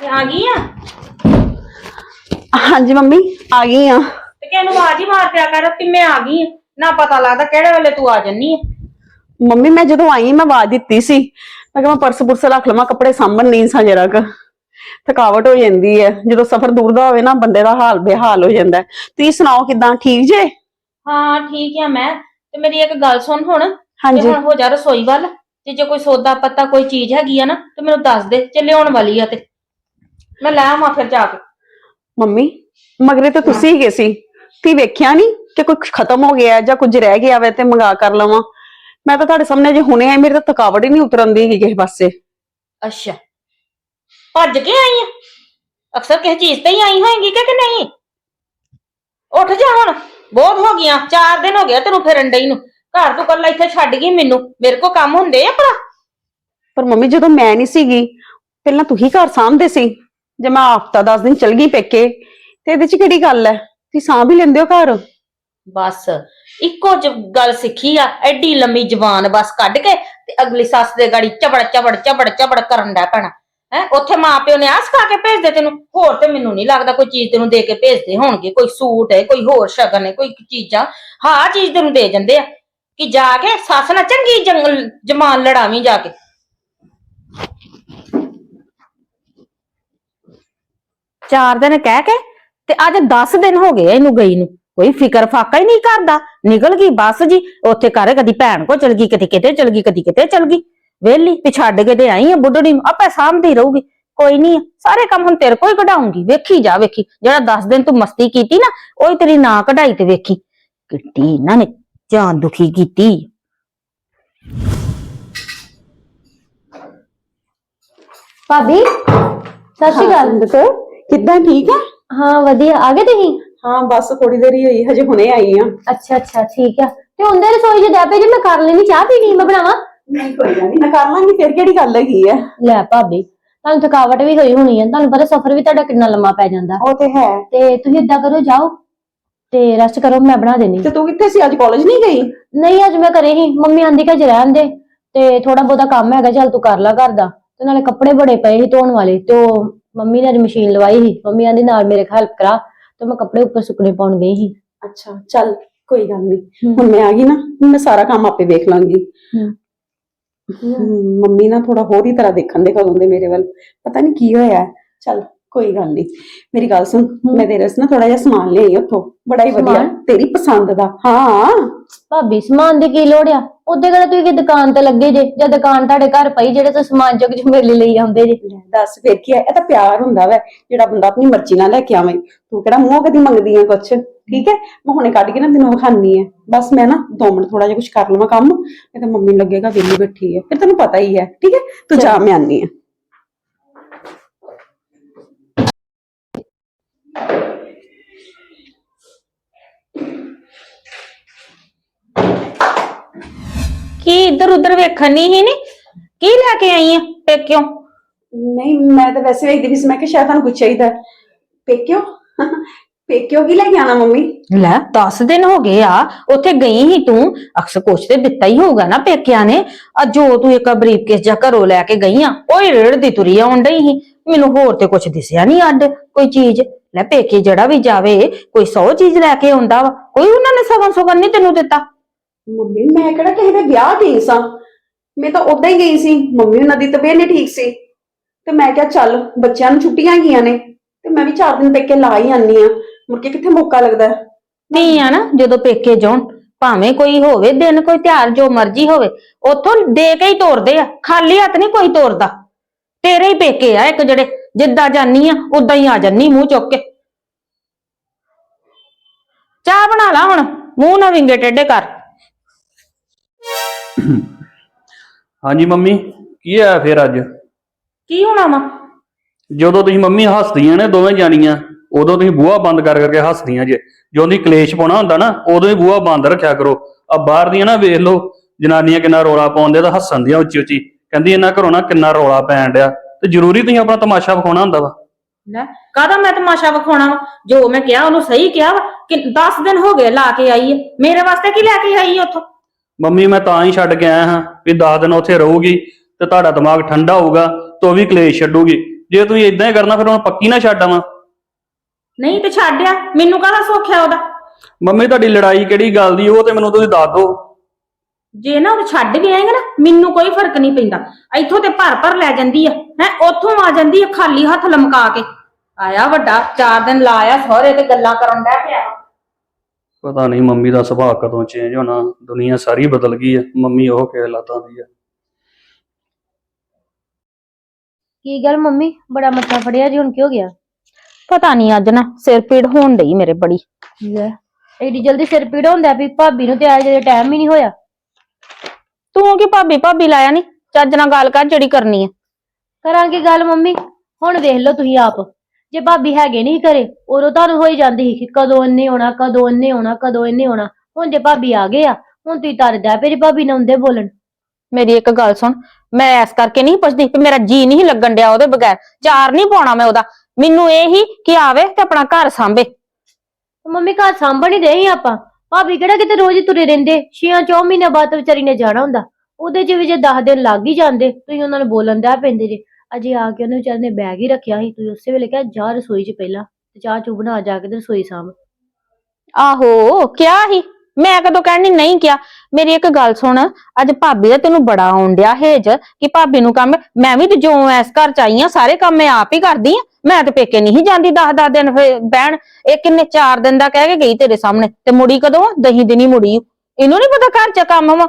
ਤੇ ਆ ਗਈ ਆ? ਹਾਂਜੀ ਮੰਮੀ ਆ ਗਈ ਆ। ਤੇ ਕਿਹਨੂੰ ਆਵਾਜ਼ ਹੀ ਮਾਰ ਦਿਆ ਕਰ ਕਿ ਮੈਂ ਆ ਗਈ ਆਂ। ਨਾ ਪਤਾ ਲੱਗਦਾ ਕਿਹੜੇ ਵੇਲੇ ਤੂੰ ਆ ਜੰਨੀ ਆ। ਮੰਮੀ ਮੈਂ ਜਦੋਂ ਆਈ ਮੈਂ ਆਵਾਜ਼ ਦਿੱਤੀ ਸੀ। ਮੈਂ ਕਿਹਾ ਮੈਂ ਪਰਸ ਪੁਰਸ ਰੱਖ ਲਵਾਂ ਕੱਪੜੇ ਸਾਂਭਣ ਨਹੀਂ ਸਾਂ ਜਰਾ ਕੁ। ਥਕਾਵਟ ਹੋ ਜਾਂਦੀ ਹੈ ਜਦੋਂ ਸਫ਼ਰ ਦੂਰ ਦਾ ਹੋਵੇ ਨਾ ਬੰਦੇ ਦਾ ਹਾਲ ਬੇਹਾਲ ਹੋ ਜਾਂਦਾ ਹੈ। ਤੁਸੀਂ ਸੁਣਾਓ ਕਿਦਾਂ? ਠੀਕ ਜੇ? ਹਾਂ ਠੀਕ ਆ ਮੈਂ। ਤੇ ਮੇਰੀ ਇੱਕ ਗੱਲ ਸੁਣ ਹੁਣ। ਤੇ ਹਾਂਜੀ। ਹੁਣ ਹੋ ਜਾ ਰਸੋਈ ਵੱਲ। ਤੇ ਜੇ ਕੋਈ ਸੌਦਾ ਪੱਤਾ ਕੋਈ ਚੀਜ਼ ਹੈਗੀ ਆ ਨਾ ਤੇ ਮੈਨੂੰ ਦੱਸ ਦੇ ਜੇ ਲਿਆਉਣ ਵਾਲੀ ਆ ਤੇ। ਮੈਂ ਲੈ ਆਵਾਂ ਫਿਰ ਜਾ ਕੇ। ਮੰਮੀ ਮਗਰੇ ਤੇ ਤੁਸੀਂ ਹੀ ਗਏ ਸੀ। ਤੁਸੀਂ ਵੇਖਿਆ ਨਹੀਂ ਕਿ ਕੁਝ ਖਤਮ ਹੋ ਗਿਆ ਜਾਂ ਕੁਝ ਰਹਿ ਗਿਆ ਵੇ ਤੇ ਮੰਗਾ ਕਰ ਲਵਾਂ? ਮੈਂ ਤਾਂ ਤੁਹਾਡੇ ਸਾਹਮਣੇ ਜੇ ਹੁਣੇ ਆਈ ਮੇਰੀ ਤਾਂ ਥਕਾਵਟ ਹੀ ਨਹੀਂ ਉਤਰਨ ਦੀ ਹੈਗੀ ਕਿਸੇ ਪਾਸੇ। ਅੱਛਾ। ਭੱਜ ਕੇ ਆਈ ਆ? ਅਕਸਰ ਕਿਸੇ ਚੀਜ਼ ਤੇ ਹੀ ਆਈ ਹੋਏਗੀ ਕਿ ਕਿ ਨਹੀਂ? ਉੱਠ ਜਾ ਹੁਣ। ਬਹੁਤ ਹੋ ਗਈਆਂ ਚਾਰ ਦਿਨ ਹੋ ਗਿਆ ਤੈਨੂੰ ਫਿਰਨ ਡਈ ਨੂੰ। ਘਰ ਤੂੰ ਕੱਲਾ ਇੱਥੇ ਛੱਡ ਗਈ ਮੈਨੂੰ। ਮੇਰੇ ਕੋ ਕੰਮ ਹੁੰਦੇ ਆ ਭਲਾ। ਪਰ ਮੰਮੀ ਜਦੋਂ ਮੈਂ ਨਹੀਂ ਸੀਗੀ ਪਹਿਲਾਂ ਤੁਸੀਂ ਘਰ ਸਾਂਭਦੇ ਸੀ। ਜੇ ਮੈਂ ਹਫਤਾ 10 ਦਿਨ ਚਲ ਗਈ ਪੇਕੇ ਤੇ ਇਹਦੇ ਚ ਕਿਹੜੀ ਗੱਲ ਹੈ ਤੁਸੀਂ ਸਾਂਭ ਹੀ ਲੈਂਦੇ ਹੋ ਘਰ। ਬਸ ਇੱਕੋ ਜ ਗੱਲ ਸਿੱਖੀ ਆ। ਐਡੀ ਲੰਮੀ ਜ਼ਬਾਨ ਬਸ ਕੱਢ ਕੇ ਤੇ ਅਗਲੀ ਸੱਸ ਦੇ ਗਾੜੀ ਚਬੜ ਚਬੜ ਚਬੜ ਚਬੜ ਕਰਨ ਦਾ ਪੈਣਾ। ਹੈ ਉੱਥੇ ਮਾਪਿਓ ਨੇ ਆ ਸਿਖਾ ਕੇ ਭੇਜਦੇ ਤੈਨੂੰ। ਹੋਰ ਤੇ ਮੈਨੂੰ ਨਹੀਂ ਲੱਗਦਾ ਕੋਈ ਚੀਜ਼ ਤੈਨੂੰ ਦੇ ਕੇ ਭੇਜਦੇ ਹੋਣਗੇ। ਕੋਈ ਸੂਟ ਹੈ ਕੋਈ ਹੋਰ ਸ਼ਗਨ ਹੈ ਕੋਈ ਚੀਜ਼ਾਂ। ਹਾਂ ਚੀਜ਼ ਤੈਨੂੰ ਦੇ ਜਾਂਦੇ ਆ। ਕਿ ਜਾ ਕੇ ਸੱਸ ਨਾਲ ਚੰਗੀ ਜੰਗਲ ਜਮਾਨ ਲੜਾਵੀਂ ਜਾ ਕੇ। ਚਾਰ ਦਿਨ ਕਹਿ ਕੇ ਤੇ ਅੱਜ 10 ਦਿਨ ਹੋ ਗਏ ਇਹਨੂੰ ਗਈ ਨੂੰ। ਕੋਈ ਫਿਕਰ ਫਾਕਾ ਹੀ ਨਹੀਂ ਕਰਦਾ। ਨਿਕਲ ਗਈ ਬਸ ਜੀ, ਉੱਥੇ ਘਰੇ ਕਦੀ ਭੈਣ ਕੋ ਚਲ ਗਈ, ਕਦੀ ਕਿਤੇ ਚਲ ਗਈ, ਕਦੀ ਕਿਤੇ ਚਲ ਗਈ। ਵੇਲੀ ਛੱਡ ਕੇ ਤੇ ਆਈ ਆ, ਬੁੱਢੜੀ ਨੂੰ ਆਪੇ ਸਾਂਭਦੀ ਰਹੂਗੀ। ਕੋਈ ਨਹੀਂ ਸਾਰੇ ਕੰਮ ਹੁਣ ਤੇਰੇ ਕੋਈ ਕਢਾਉਂਗੀ। ਵੇਖੀ ਜਾ, ਵੇਖੀ। ਜਿਹੜਾ 10 ਦਿਨ ਤੂੰ ਮਸਤੀ ਕੀਤੀ ਨਾ, ਉਹੀ ਤੇਰੀ ਨਾ ਕਢਾਈ ਤੇ ਵੇਖੀ। ਕਿੱਟੀ ਇਹਨਾਂ ਨੇ ਜਾਨ ਦੁਖੀ ਕੀਤੀ। ਭਾਬੀ ਸਤਿ ਸ਼੍ਰੀ ਅਕਾਲ। ਕਿੱਦਾਂ ਠੀਕ ਆ? ਹਾਂ ਵਧੀਆ। ਆ ਗਏ ਤੁਸੀਂ? ਹਾਂ ਬਸ ਥੋੜੀ ਦੇਰ ਹੀ ਹੋਈ ਹਜੇ ਹੁਣੇ ਆਈ ਆ। ਅੱਛਾ ਅੱਛਾ ਠੀਕ ਆ। ਤੇ ਹੁੰਦੇ ਰਸੋਈ ਚ ਡੈਪੇ ਜੇ ਮੈਂ ਕਰ ਲੈਣੀ ਚਾਹ ਪੀਣੀ ਮੈਂ ਬਣਾਵਾਂ? ਨਹੀਂ ਕੋਈ ਗੱਲ ਨਹੀਂ ਮੈਂ ਕਰ ਲਾਂਗੀ ਫਿਰ ਕਿਹੜੀ ਗੱਲ ਹੈਗੀ ਆ? ਲੈ ਭਾਬੀ ਤੁਹਾਨੂੰ ਥਕਾਵਟ ਵੀ ਹੋਈ ਹੋਣੀ ਹੈ ਤੁਹਾਨੂੰ ਪਤਾ ਸਫ਼ਰ ਵੀ ਤੁਹਾਡਾ ਕਿੰਨਾ ਲੰਮਾ ਪੈ ਜਾਂਦਾ। ਉਹ ਤੇ ਹੈ। ਤੇ ਤੁਸੀਂ ਏਦਾਂ ਕਰੋ ਜਾਓ। ਤੇ ਰੈਸਟ ਕਰੋ ਮੈਂ ਬਣਾ ਦੇਣੀ ਤੇ ਤੂੰ ਕਿੱਥੇ ਸੀ? ਅੱਜ ਕਾਲਜ ਨਹੀਂ ਗਈ? ਨਹੀਂ ਅੱਜ ਮੈਂ ਘਰੇ ਹੀ। ਮੰਮੀ ਆਂਦੀ ਕਿ ਅੱਜ ਰਹਿਣ ਦੇ। ਤੇ ਥੋੜਾ ਬਹੁਤਾ ਕੰਮ ਹੈਗਾ ਚੱਲ ਤੂੰ ਕਰ ਲੈ ਘਰ ਦਾ। ਤੇ ਨਾਲੇ ਕੱਪੜੇ ਬੜੇ ਪਏ ਸੀ ਧੋਣ ਵਾਲੇ ਤੇ ਉਹ ਮੰਮੀ ਨੇ ਅੱਜ ਮਸ਼ੀਨ ਲਵਾਈ ਸੀ। ਮੰਮੀ ਆਂਦੀ ਨਾਲ ਮੇਰੇ ਹੈਲਪ ਕਰਾ। ਤੇ ਮੈਂ ਕੱਪੜੇ ਉੱਪਰ ਸੁੱਕਣੇ ਪਾਉਣ ਗਈ ਸੀ। ਅੱਛਾ ਚੱਲ ਕੋਈ ਗੱਲ ਨਹੀਂ। ਹੁਣ ਮੈਂ ਆ ਗਈ ਨਾ ਹੁਣ ਮੈਂ ਸਾਰਾ ਕੰਮ ਆਪੇ ਵੇਖ ਲਾਂਗੀ। ਹਮ, ਮੰਮੀ ਨਾ ਥੋੜਾ ਹੋਰ ਹੀ ਤਰ੍ਹਾਂ ਦੇਖਣ ਦੇ ਕਦੋਂ ਦੇ ਮੇਰੇ ਵੱਲ। ਪਤਾ ਨਹੀਂ ਕੀ ਹੋਇਆ। ਹੈ। ਚੱਲ ਕੋਈ ਗੱਲ ਨਹੀਂ ਮੇਰੀ ਗੱਲ ਸੁਣ ਮੈਂ ਤੇਰੇ ਵਾਸਤੇ ਨਾ ਥੋੜਾ ਜਿਹਾ ਸਮਾਨ ਲਿਆਈ ਉੱਥੋਂ। ਬੜਾ ਹੀ ਵਧੀਆ। ਸਮਾਨ? ਤੇਰੀ ਪਸੰਦ ਦਾ। ਹਾਂ। ਭਾਬੀ ਸਮਾਨ ਦੀ ਕੀ ਲੋੜ ਆ? ਉਹਦੇ ਕਿਹੜਾ ਤੁਸੀਂ ਕਿ ਦੁਕਾਨ ਤੇ ਲੱਗੇ ਜੇ ਜਾਂ ਦੁਕਾਨ ਤੁਹਾਡੇ ਘਰ ਪਈ ਜਿਹੜੇ ਤੁਸੀਂ ਸਮਾਨ ਚੁੱਕ ਚੁੱਕ ਮੇਰੇ ਲਈ ਲਈ ਆਉਂਦੇ ਜੇ। ਲੈ ਦੱਸ ਫਿਰ ਕੀ ਹੈ ਇਹ ਤਾਂ ਪਿਆਰ ਹੁੰਦਾ ਵੈ ਜਿਹੜਾ ਬੰਦਾ ਆਪਣੀ ਮਰਜ਼ੀ ਨਾਲ ਲੈ ਕੇ ਆਵੇ। ਤੂੰ ਕਿਹੜਾ ਮੂੰਹ ਕਦੀ ਮੰਗਦੀ ਆ ਕੁਛ? ਠੀਕ ਹੈ? ਮੈਂ ਹੁਣੇ ਕੱਢ ਕੇ ਨਾ ਤੈਨੂੰ ਵਿਖਾਨੀ ਹੈ ਬਸ ਮੈਂ ਨਾ 2 ਮਿੰਟ ਥੋੜਾ ਜਿਹਾ ਕੁਛ ਕਰ ਲਵਾਂ ਕੰਮ। ਨਹੀਂ ਤਾਂ ਮੰਮੀ ਨੂੰ ਲੱਗੇਗਾ ਵਿਹਲੀ ਬੈਠੀ ਹੈ ਫਿਰ ਤੈਨੂੰ ਪਤਾ ਹੀ ਹੈ ਠੀਕ ਹੈ? ਤੂੰ ਜਾ ਮੈਂ ਆਨੀ ਹੈ ਕੀ ਇੱਧਰ ਉੱਧਰ ਵੇਖਣ ਨਹੀਂ ਹੀ ਨੀ? ਕੀ ਲੈ ਕੇ ਆਈ ਆ ਤੇ ਕਿਉਂ ਨਹੀਂ ਮੈਂ ਤਾਂ ਵੈਸੇ ਵੇਖਦੀ ਵੀ ਸੀ ਮੈਂ ਕਿ ਸ਼ਾਇਦ ਤੁਹਾਨੂੰ ਕੁਛ ਚਾਹੀਦਾ। ਹੈ। ਪੇਕਿਓ? ਪੇਕਿਓ ਕੀ ਲੈ ਕੇ ਆਣਾ ਮੰਮੀ? ਲੈ 10 ਦਿਨ ਹੋ ਗਏ ਆ ਉੱਥੇ ਗਈ ਹੀ ਤੂੰ। ਅਕਸਰ ਕੁਛ ਤੇ ਦਿੱਤਾ ਹੀ ਹੋਊਗਾ ਨਾ ਪੇਕਿਆਂ ਨੇ। ਆ ਜੋ ਤੂੰ ਇੱਕ ਬਰੀਫਕੇਸ ਜਾਂ ਘਰੋਂ ਲੈ ਕੇ ਗਈ ਆ ਉਹੀ ਰੇੜ ਦੀ ਤੁਰੀ ਆਉਣ ਡਈ ਸੀ। ਮੈਨੂੰ ਹੋਰ ਤੇ ਕੁਛ ਦਿਸਿਆ ਨਹੀਂ ਅੱਡ ਕੋਈ ਚੀਜ਼। ਲੈ ਪੇਕੇ ਜਿਹੜਾ ਵੀ ਜਾਵੇ ਕੋਈ 100 ਚੀਜ਼ ਲੈ ਕੇ ਆਉਂਦਾ ਵਾ ਕੋਈ ਉਹਨਾਂ ਨੇ ਸਗਨ ਸਗਨ ਨਹੀਂ ਤੈਨੂੰ ਦਿੱਤਾ। ਮੰਮੀ ਮੈਂ ਕਿਹੜਾ ਕਿਸੇ ਦੇ ਵਿਆਹ ਗਈ ਸਾਂ? ਮੈਂ ਤਾਂ ਉਦਾਂ ਹੀ ਗਈ ਸੀ ਮੰਮੀ ਉਹਨਾਂ ਦੀ ਤਬੀਅਤ ਨਹੀਂ ਠੀਕ ਸੀ। ਤੇ ਮੈਂ ਕਿਹਾ ਚੱਲ ਬੱਚਿਆਂ ਨੂੰ ਛੁੱਟੀਆਂ ਗਈਆਂ ਨੇ ਤੇ ਮੈਂ ਵੀ 4 ਦਿਨ ਪੇਕੇ ਲਾ ਹੀ ਆਨੀ ਆ। ਮੁੜ ਕੇ ਕਿੱਥੇ ਮੌਕਾ ਲੱਗਦਾ। ਨਹੀਂ ਆ ਨਾ ਜਦੋਂ ਪੇਕੇ ਜਾਉਣ ਭਾਵੇਂ ਕੋਈ ਹੋਵੇ ਦਿਨ ਕੋਈ ਤਿਉਹਾਰ ਜੋ ਮਰਜ਼ੀ ਹੋਵੇ ਉੱਥੋਂ ਦੇ ਕੇ ਹੀ ਤੋਰਦੇ ਆ ਖਾਲੀ ਹੱਥ ਨਹੀਂ ਕੋਈ ਤੋਰਦਾ। ਤੇਰੇ ਹੀ ਪੇਕੇ ਆ ਇੱਕ ਜਿਹੜੇ। ਜਿੱਦਾਂ ਜਾਨੀ ਆ ਉਦਾਂ ਹੀ ਆ ਜਾਨੀ ਮੂੰਹ ਚੁੱਕ ਕੇ। ਚਾਹ ਬਣਾ ਲਾ ਹੁਣ ਮੂੰਹ ਨਾ ਵਿੰਗੇ ਟੇਢੇ ਕਰ। ਹਾਂਜੀ ਮੰਮੀ ਕੀ ਹੋਇਆ ਫਿਰ ਅੱਜ? ਕੀ ਹੋਣਾ ਵਾ? ਜਦੋਂ ਤੁਸੀਂ ਮੰਮੀ ਹੱਸਦੀਆਂ ਨੇ ਦੋਵੇਂ ਜਾਣੀਆਂ ਉਦੋਂ ਤੁਸੀਂ ਬੂਹਾ ਬੰਦ ਕਰ ਕਰਕੇ ਹੱਸਦੀਆਂ ਜੇ। ਜਦੋਂ ਦੀ ਕਲੇਸ਼ ਪਾਉਣਾ ਹੁੰਦਾ ਨਾ ਉਦੋਂ ਹੀ ਬੂਹਾ ਬੰਦ ਰੱਖਿਆ ਕਰੋ। ਆ ਬਾਹਰ ਦੀਆਂ ਨਾ ਵੇਖ ਲਓ ਜਨਾਨੀਆਂ ਕਿੰਨਾ ਰੌਲਾ ਪਾਉਂਦੇ ਤਾਂ ਹੱਸਣ ਦੀਆਂ ਉੱਚੀ ਉੱਚੀ ਕਹਿੰਦੀ ਇਹਨਾਂ ਘਰੋਂ ਨਾ ਕਿੰਨਾ ਰੌਲਾ ਪੈਣ ਡਿਆ। ਤੇ ਜ਼ਰੂਰੀ ਤੁਸੀਂ ਆਪਣਾ ਤਮਾਸ਼ਾ ਵਿਖਾਉਣਾ ਹੁੰਦਾ ਵਾ। ਲੈ ਕਾਹਦਾ ਮੈਂ ਤਮਾਸ਼ਾ ਵਿਖਾਉਣਾ ਵਾ? ਜੋ ਮੈਂ ਕਿਹਾ ਉਹਨੂੰ ਸਹੀ ਕਿਹਾ ਵਾ ਕਿ 10 ਦਿਨ ਹੋ ਗਏ ਲਾ ਕੇ ਆਈ ਹੈ ਮੇਰੇ ਵਾਸਤੇ ਕੀ ਲੈ ਕੇ ਆਈ ਹੈ ਉੱਥੋਂ? ਮੰਮੀ ਮੈਂ ਤਾਂ ਹੀ ਛੱਡ ਕੇ ਆਇਆ ਹਾਂ ਵੀ 10 ਦਿਨ ਉੱਥੇ ਰਹੂਗੀ ਤੇ ਤੁਹਾਡਾ ਦਿਮਾਗ ਠੰਡਾ ਹੋਊਗਾ ਤਾਂ ਵੀ ਕਲੇਸ਼ ਛੱਡੂਗੀ। ਜੇ ਤੁਸੀਂ ਇਦਾਂ ਹੀ ਕਰਨਾ ਫਿਰ ਹੁਣ ਪੱਕੀ ਨਾ ਛੱਡ ਆਵਾਂ। ਨਹੀਂ ਤੇ ਛੱਡਿਆ ਮੈਨੂੰ ਕਾਹਦਾ ਸੋਖਿਆ ਉਹਦਾ? ਮੰਮੀ ਤੁਹਾਡੀ ਲੜਾਈ ਕਿਹੜੀ ਗੱਲ ਦੀ? ਉਹ ਤੇ ਮੈਨੂੰ ਤੁਸੀਂ ਦੱਸ ਦਿਓ। ਜੇ ਨਾ ਉਹ ਛੱਡ ਵੀ ਆਏਗਾ ਨਾ ਮੈਨੂੰ ਕੋਈ ਫ਼ਰਕ ਨਹੀਂ ਪੈਂਦਾ। ਇੱਥੋਂ ਤੇ ਭਰ ਭਰ ਲੈ ਜਾਂਦੀ ਆ। ਹੈ ਉੱਥੋਂ ਆ ਜਾਂਦੀ ਆ ਖਾਲੀ ਹੱਥ ਲਮਕਾ ਕੇ। ਆਇਆ ਵੱਡਾ ਚਾਰ ਦਿਨ ਲਾਇਆ ਸਹੁਰੇ ਤੇ ਗੱਲਾਂ ਕਰਨ ਡਿਆ ਪਿਆ। ਪਤਾ ਨਹੀਂ ਮੰਮੀ ਦਾ ਸੁਭਾਅ ਕਦੋਂ ਚੇਂਜ ਹੋਣਾ ਦੁਨੀਆ ਸਾਰੀ ਬਦਲ ਗਈ ਹੈ ਮੰਮੀ ਉਹ ਖੇਲ ਲਾਤਾਂ ਦੀ ਹੈ ਕੀ ਗੱਲ ਮੰਮੀ? ਬੜਾ ਮੱਥਾ ਫੜਿਆ ਜੀ ਹੁਣ ਕੀ ਹੋ ਗਿਆ? ਪਤਾ ਨਹੀਂ ਅੱਜ ਨਾ ਸਿਰ ਪੀੜ ਹੋਣ ਡਈ ਮੇਰੇ ਬੜੀ। ਲੈ। ਐਡੀ ਜਲਦੀ ਸਿਰ ਪੀੜ ਹੁੰਦਾ ਵੀ ਭਾਬੀ ਨੂੰ ਤੇ ਆਏ ਜੇ ਟਾਈਮ ਹੀ ਨਹੀਂ ਹੋਇਆ। ਤੂੰ ਕੀ ਭਾਬੀ ਭਾਬੀ ਲਾਇਆ ਨਹੀਂ ਚੱਜ ਨਾਲ ਗੱਲ ਕਰ ਜਿਹੜੀ ਕਰਨੀ ਹੈ ਕਰਾਂਗੇ ਗੱਲ ਮੰਮੀ? ਹੁਣ ਵੇਖ ਲਓ ਤੁਸੀਂ ਆਪ। ਜੇ ਭਾਬੀ ਹੈਗੇ ਨਹੀਂ ਘਰੇ ਉਦੋਂ ਤੁਹਾਨੂੰ ਹੋਈ ਜਾਂਦੀ ਸੀ ਕਿ ਕਦੋਂ ਇੰਨੇ ਆਉਣਾ ਕਦੋਂ ਇੰਨੇ ਆਉਣਾ ਕਦੋਂ ਇੰਨੇ ਆਉਣਾ। ਹੁਣ ਜੇ ਭਾਬੀ ਆ ਗਏ ਆ ਹੁਣ ਤੁਸੀਂ ਤਰਦਾ ਜੇ ਭਾਬੀ ਨੇ ਹੁੰਦੇ ਬੋਲਣ। ਮੇਰੀ ਇੱਕ ਗੱਲ ਸੁਣ ਮੈਂ ਐਸ ਕਰਕੇ ਨਹੀਂ ਪੁੱਛਦੀ ਕਿ ਮੇਰਾ ਜੀ ਨਹੀਂ ਲੱਗਣ ਡਿਆ ਉਹਦੇ ਬਗੈਰ। ਚਾਰ ਨਹੀਂ ਪਾਉਣਾ ਮੈਂ ਉਹਦਾ। ਮੈਨੂੰ ਇਹ ਹੀ ਕਿ ਆਵੇ ਤੇ ਆਪਣਾ ਘਰ ਸਾਂਭੇ। ਮੰਮੀ ਘਰ ਸਾਂਭਣ ਹੀ ਆਪਾਂ। ਭਾਬੀ ਕਿਹੜਾ ਕਿਤੇ ਰੋਜ਼ ਹੀ ਤੁਰੇ ਰਹਿੰਦੇ? ਛੇਆਂ ਚੌ ਮਹੀਨੇ ਬਾਅਦ ਤਾਂ ਵਿਚਾਰੀ ਨੇ ਜਾਣਾ ਹੁੰਦਾ। ਉਹਦੇ ਚ ਵੀ ਜੇ 10 ਦਿਨ ਲੱਗ ਹੀ ਜਾਂਦੇ, ਤੁਸੀਂ ਉਹਨਾਂ ਨੂੰ ਬੋਲਣ ਦਾ ਪੈਂਦੇ ਜੇ। ਅਜੇ ਆ ਕੇ ਉਹਨੇ ਵਿਚਾਰੇ ਨੇ ਬੈਗ ਹੀ ਰੱਖਿਆ ਸੀ, ਤੁਸੀਂ ਉਸੇ ਵੇਲੇ ਕਿਹਾ ਜਾ ਰਸੋਈ 'ਚ ਪਹਿਲਾਂ, ਤੇ ਚਾਹ ਚੂ ਬਣਾ ਜਾ ਕੇ ਤੇ ਰਸੋਈ ਸਾਂਭ। ਆਹੋ, ਕਿਹਾ ਸੀ। ਮੈਂ ਕਦੋਂ ਕਹਿਣੀ ਨਹੀਂ ਕਿਹਾ। ਮੇਰੀ ਇੱਕ ਗੱਲ ਸੁਣ, ਅੱਜ ਭਾਬੀ ਦਾ ਤੈਨੂੰ ਬੜਾ ਆਉਣ ਡਿਆ ਹੇਜ ਕਿ ਭਾਬੀ ਨੂੰ ਕੰਮ, ਮੈਂ ਵੀ ਤੇ ਜੋ ਐਸ ਘਰ ਚ ਆਈ ਆ, ਸਾਰੇ ਕੰਮ ਮੈਂ ਆਪ ਹੀ ਕਰਦੀ ਆ। ਮੈਂ ਤੇ ਪੇਕੇ ਨਹੀਂ ਜਾਂਦੀ 10-10 ਦਿਨ ਫਿਰ ਬਹਿਣ। ਇਹ ਕਿੰਨੇ 4 ਦਿਨ ਦਾ ਕਹਿ ਕੇ ਗਈ ਤੇਰੇ ਸਾਹਮਣੇ। ਤੇ ਮੁੜੀ ਕਦੋਂ ਆ? ਦਹੀਂ ਦਿਨੀ ਮੁੜੀ। ਇਹਨੂੰ ਨਹੀਂ ਪਤਾ ਘਰ ਚ ਕੰਮ ਵਾ?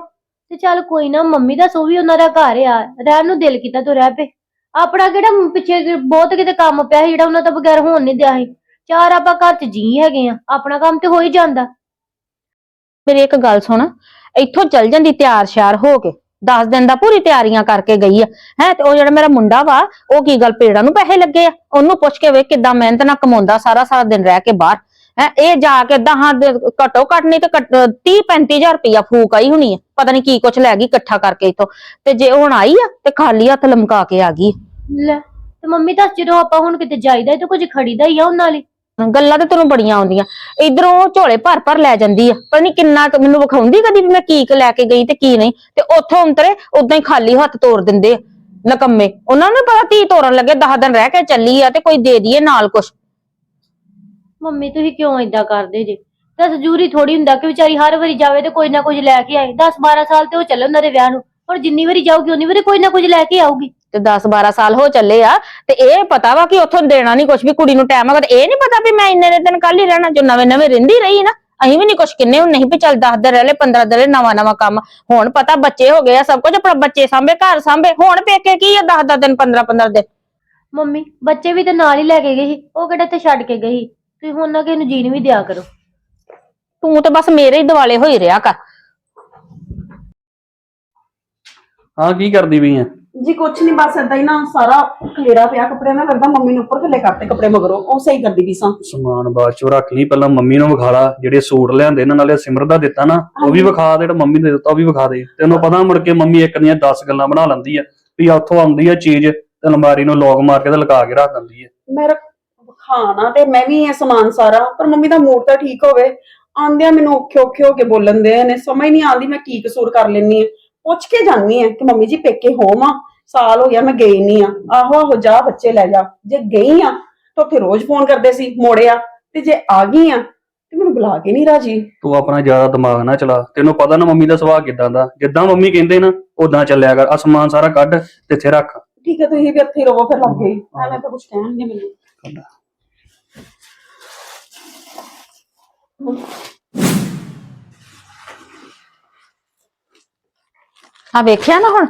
ਤੇ ਚੱਲ ਕੋਈ ਨਾ, ਮੰਮੀ ਦਾ ਸੋ ਵੀ ਉਹਨਾਂ ਦਾ ਘਰ ਆ। ਰਹਿਣ ਨੂੰ ਦਿਲ ਕੀਤਾ ਤੂੰ ਰਹਿ ਪਏ ਆਪਣਾ ਕਿਹੜਾ ਪਿੱਛੇ ਕਿ- ਬਹੁਤ ਕਿਤੇ ਕੰਮ ਪਿਆ ਸੀ ਜਿਹੜਾ ਉਹਨਾਂ ਤੋਂ ਬਗੈਰ ਹੋਣ ਨਹੀਂ ਦਿਆ ਸੀ। ਚਾਰ ਆਪਾਂ ਘਰ 'ਚ ਜੀ ਹੈਗੇ ਆ। ਆਪਣਾ ਕੰਮ ਤੇ ਹੋ ਹੀ ਜਾਂਦਾ। ਮੇਰੀ ਇੱਕ ਗੱਲ ਸੁਣ, ਇੱਥੋਂ ਚੱਲ ਜਾਂਦੀ ਤਿਆਰ ਸ਼ਿਆਰ ਹੋ ਕੇ 10 ਦਿਨ ਦਾ ਪੂਰੀ ਤਿਆਰੀਆਂ ਕਰਕੇ ਗਈ ਆ, ਹੈ, ਤੇ ਉਹ ਜਿਹੜਾ ਮੇਰਾ ਮੁੰਡਾ ਵਾ, ਉਹ ਕੀ ਗੱਲ ਪੇੜਾਂ ਨੂੰ ਪੈਸੇ ਲੱਗੇ ਆ? ਉਹਨੂੰ ਪੁੱਛ ਕੇ ਵੇਖ ਕਿੱਦਾਂ ਮਿਹਨਤ ਨਾਲ ਕਮਾਉਂਦਾ ਸਾਰਾ ਸਾਰਾ ਦਿਨ ਰਹਿ ਕੇ ਬਾਹਰ, ਹੈ, ਇਹ ਜਾ ਕੇ ਦਹਾਂ ਘਟੋ ਘੱਟ ਨਹੀਂ ਤੇ 30 35000 ਰੁਪਇਆ ਫੂਕ ਆਈ ਹੋਣੀ ਆ, ਪਤਾ ਨਹੀਂ ਕੀ ਕੁਛ ਲੈ ਗਈ ਇਕੱਠਾ ਕਰਕੇ ਇਥੋਂ, ਤੇ ਜੇ ਹੁਣ ਆਈ ਆ, ਤੇ ਖਾਲੀ ਹੱਥ ਲਮਕਾ ਕੇ ਆ ਗਈ ਲੈ, ਤੇ ਮੰਮੀ ਦੱਸ ਜਦੋਂ ਆਪਾਂ ਹੁਣ ਕਿਤੇ ਜਾਈਦਾ ਤੇ ਕੁਝ ਖੜੀਦਾ ਹੀ ਆ ਉਹਨਾਂ ਲਈ। ਗੱਲਾਂ ਤੇ ਤੈਨੂੰ ਬੜੀਆਂ ਆਉਂਦੀਆਂ। ਇਧਰੋਂ ਝੋਲੇ ਭਰ ਭਰ ਲੈ ਜਾਂਦੀ ਆ। ਪਰ ਨਹੀਂ ਕਿੰਨਾ ਕੁ ਮੈਨੂੰ ਵਿਖਾਉਂਦੀ ਕਦੀ ਵੀ ਮੈਂ ਕੀ ਕੁ ਲੈ ਕੇ ਗਈ ਤੇ ਕੀ ਨਹੀਂ। ਤੇ ਉੱਥੋਂ ਅੰਤਰੇ ਉਦਾਂ ਹੀ ਖਾਲੀ ਹੱਥ ਤੋੜ ਦਿੰਦੇ ਆ, ਨਕੰਮੇ। ਉਹਨਾਂ ਨੂੰ ਪਤਾ ਧੀ ਤੋਰਨ ਲੱਗੇ 10 ਦਿਨ ਰਹਿ ਕੇ ਚੱਲੀ ਆ ਤੇ ਕੋਈ ਦੇ ਦਈਏ ਨਾਲ ਕੁਛ। ਮੰਮੀ, ਤੁਸੀਂ ਕਿਉਂ ਏਦਾਂ ਕਰਦੇ ਜੇ? ਤਾਂ ਜ਼ਰੂਰੀ ਥੋੜੀ ਹੁੰਦਾ ਕਿ ਵਿਚਾਰੀ ਹਰ ਵਾਰੀ ਜਾਵੇ ਤੇ ਕੋਈ ਨਾ ਕੁਝ ਲੈ ਕੇ ਆਏ। 10 12 ਸਾਲ ਤੇ ਉਹ ਚੱਲਣ ਉਹਨਾਂ ਦੇ ਵਿਆਹ ਨੂੰ। ਹੁਣ ਜਿੰਨੀ ਵਾਰੀ ਜਾਊਗੀ, ਉਨੀ ਵਾਰੀ ਕੋਈ ਨਾ ਕੁਝ ਲੈ ਕੇ ਆਊਗੀ। ਤੇ 10 12 ਸਾਲ ਹੋ ਚੱਲੇ ਆ ਤੇ ਇਹ ਪਤਾ ਵਾ ਕਿ ਉੱਥੋਂ ਦੇਣਾ ਨਹੀਂ ਕੁਛ ਵੀ ਕੁੜੀ ਨੂੰ ਟਾਈਮ ਹੈਗਾ ਤੇ ਇਹ ਨਹੀਂ ਪਤਾ ਵੀ ਮੈਂ ਇੰਨੇ ਦਿਨ ਕੱਲ ਹੀ ਰਹਿਣਾ ਜੋ ਨਵੇਂ ਨਵੇਂ ਰਹਿੰਦੀ ਰਹੀ ਨਾ ਅਸੀਂ ਵੀ ਨਹੀਂ ਕੁਛ ਕਿੰਨੇ ਹੁਣ ਨਹੀਂ ਵੀ ਚੱਲ 10 ਦਿਨ ਰਹਿ ਲੈ 15 ਦਿਨ ਰਹਿ ਨਵਾਂ ਨਵਾਂ ਕੰਮ। ਹੁਣ ਪਤਾ ਬੱਚੇ ਹੋ ਗਏ ਆ ਸਭ ਕੁਝ ਆਪਣਾ ਬੱਚੇ ਸਾਂਭੇ ਘਰ ਸਾਂਭੇ ਹੁਣ ਪੇਕੇ ਕੀ ਆ 10 10 ਦਿਨ 15 15 ਦਿਨ? ਮੰਮੀ ਬੱਚੇ ਵੀ ਤੇ ਨਾਲ ਹੀ ਲੈ ਕੇ ਗਈ ਸੀ ਉਹ ਕਿਹੜਾ ਤੇ ਛੱਡ ਕੇ ਗਈ। ਤੁਸੀਂ ਹੁਣ ਨਾ ਕਿਸੇ ਨੂੰ ਜੀਣ ਵੀ ਦਿਆ ਕਰੋ। ਤੂੰ ਤੇ ਬਸ ਮੇਰੇ ਹੀ ਦਿਵਾਲੇ ਹੋਈ ਰਿਹਾ ਕਰ। ਹਾਂ ਕੀ ਕਰਦੀ ਪਈ ਆ? ਜੀ ਕੁਛ ਨਹੀਂ ਬਸ ਏਦਾਂ ਹੀ ਨਾ ਸਾਰਾ ਖਲੇਰਾ ਪਿਆ ਕੱਪੜਿਆਂ ਦਾ ਲੱਗਦਾ ਮੰਮੀ ਨੇ ਉੱਪਰ ਥੱਲੇ ਕਰਤੇ ਕੱਪੜੇ ਮਗਰੋਂ ਉਹ ਸਹੀ ਕਰਦੀ ਵੀ ਸਾਂ। ਸਮਾਨ ਬਾਅਦ ਚੋਂ ਰੱਖ ਲਈ ਪਹਿਲਾਂ ਮੰਮੀ ਨੂੰ ਵਿਖਾ ਲਾ ਜਿਹੜੇ ਸੂਟ ਲਿਆਂਦੇ ਇਹਨਾਂ ਨਾਲੇ ਸਿਮਰ ਦਾ ਦਿੱਤਾ ਨਾ ਉਹ ਵੀ ਵਿਖਾ ਦੇ ਜਿਹੜਾ ਮੰਮੀ ਨੇ ਦਿੱਤਾ ਉਹ ਵੀ ਵਿਖਾ ਦੇ। ਤੈਨੂੰ ਪਤਾ ਮੁੜ ਕੇ ਮੰਮੀ ਇੱਕ ਦੀਆਂ 10 ਗੱਲਾਂ ਬਣਾ ਲੈਂਦੀ ਆ ਵੀ ਉੱਥੋਂ ਆਉਂਦੀ ਆ ਚੀਜ਼ ਤੇ ਅਲਮਾਰੀ ਨੂੰ ਲੋਕ ਮਾਰ ਕੇ ਤੇ ਲਗਾ ਕੇ ਰੱਖ ਦਿੰਦੀ ਆ। ਮੇਰਾ ਖਾਣਾ ਤੇ ਮੈਂ ਵੀ ਇਹ ਸਮਾਨ ਸਾਰਾ ਪਰ ਮੰਮੀ ਦਾ ਮੂਡ ਤਾਂ ਠੀਕ ਹੋਵੇ। ਆਂਦਿਆਂ ਮੈਨੂੰ ਔਖੇ ਔਖੇ ਹੋ ਕੇ ਬੋਲਣ ਦੇ ਨੇ ਸਮਝ ਨਹੀਂ ਆਉਂਦੀ ਮੈਂ ਕੀ ਕਸੂਰ ਕਰ ਲੈਣੀ ਆ। ਪੁੱਛ ਕੇ ਜਾਂਦੀ ਆ ਕਿ ਮੰਮੀ ਜੀ ਪੇਕੇ ਹੋਵਾਂ? ਸਾਲ ਹੋ ਗਿਆ ਮੈਂ ਗਈ ਨਹੀਂ ਆ। ਆਹੋ ਆਹੋ ਜਾ ਬੱਚੇ ਲੈ ਜਾ। ਜੇ ਗਈ ਆ ਤਾਂ ਉੱਥੇ ਰੋਜ਼ ਫੋਨ ਕਰਦੇ ਸੀ ਮੋੜਿਆ ਤੇ ਜੇ ਆ ਗਈ ਆ ਤੇ ਮੈਨੂੰ ਬੁਲਾ ਕੇ ਨਹੀਂ ਰਾਜੀ। ਤੂੰ ਆਪਣਾ ਜ਼ਿਆਦਾ ਦਿਮਾਗ ਨਾ ਚਲਾ। ਤੈਨੂੰ ਪਤਾ ਨਾ ਮੰਮੀ ਦਾ ਸੁਭਾਅ ਕਿਦਾਂ ਦਾ। ਜਿੱਦਾਂ ਮੰਮੀ ਕਹਿੰਦੇ ਨਾ ਉਦਾਂ ਚੱਲਿਆ ਕਰ। ਆ ਸਮਾਨ ਸਾਰਾ ਕੱਢ ਤੇ ਇੱਥੇ ਰੱਖ। ਠੀਕ ਹੈ ਤੁਸੀਂ ਵੀ ਇੱਥੇ ਰਹੋ ਫਿਰ ਲੱਗ। ਗਈ ਐਵੇਂ ਤਾਂ ਕੁਝ ਕਹਿਣਗੇ ਮੈਨੂੰ। ਆ ਵੇਖਿਆ ਨਾ ਹੁਣ?